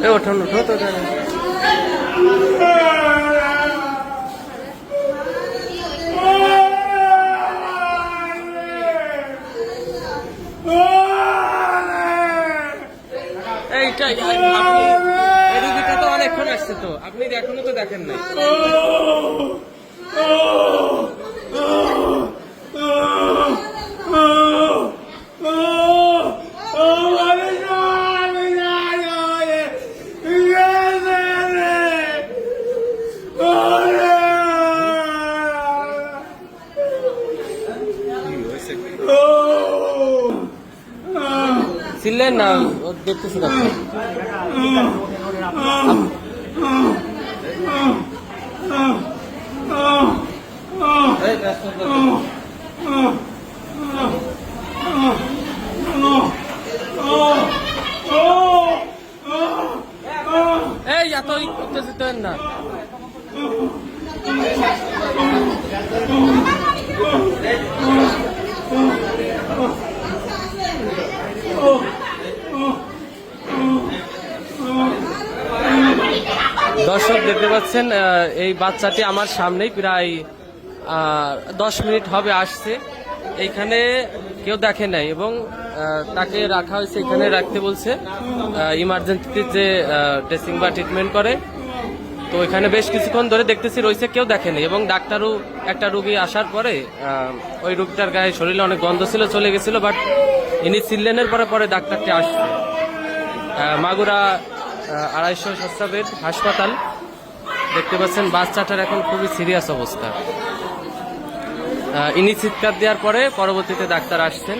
এ ওঠো ওঠো তো তো অনেকক্ষণ আসছে তো। আপনি এখনও তো দেখেন নাই। ছিলেন না দেখতেছি ডাক্তার এই, এত করতেছি তো না। দর্শক দেখতে পাচ্ছেন এই বাচ্চাটি আমার সামনেই প্রায় দশ মিনিট হবে আসছে। এইখানে কেউ দেখে নাই এবং তাকে রাখা হয়েছে, এখানে রাখতে বলছে ইমার্জেন্সিতে যে ড্রেসিং বা ট্রিটমেন্ট করে। তো এখানে বেশ কিছুক্ষণ ধরে দেখতেছি, রয়েছে, কেউ দেখেনি এবং ডাক্তারও একটা রুগী আসার পরে ওই রুগীটার গায়ে শরীরে অনেক গন্ধ ছিল, চলে গেছিল বাট ইনি ছিলেনের পরে পরে ডাক্তারটি আসছে। মাগুরা আড়াইশো সস্তা বেড হাসপাতাল। দেখতে পাচ্ছেন, বাস বাচ্চাটার এখন খুবই সিরিয়াস অবস্থা। ইনি চিৎকার দেওয়ার পরে পরবর্তীতে ডাক্তার আসছেন।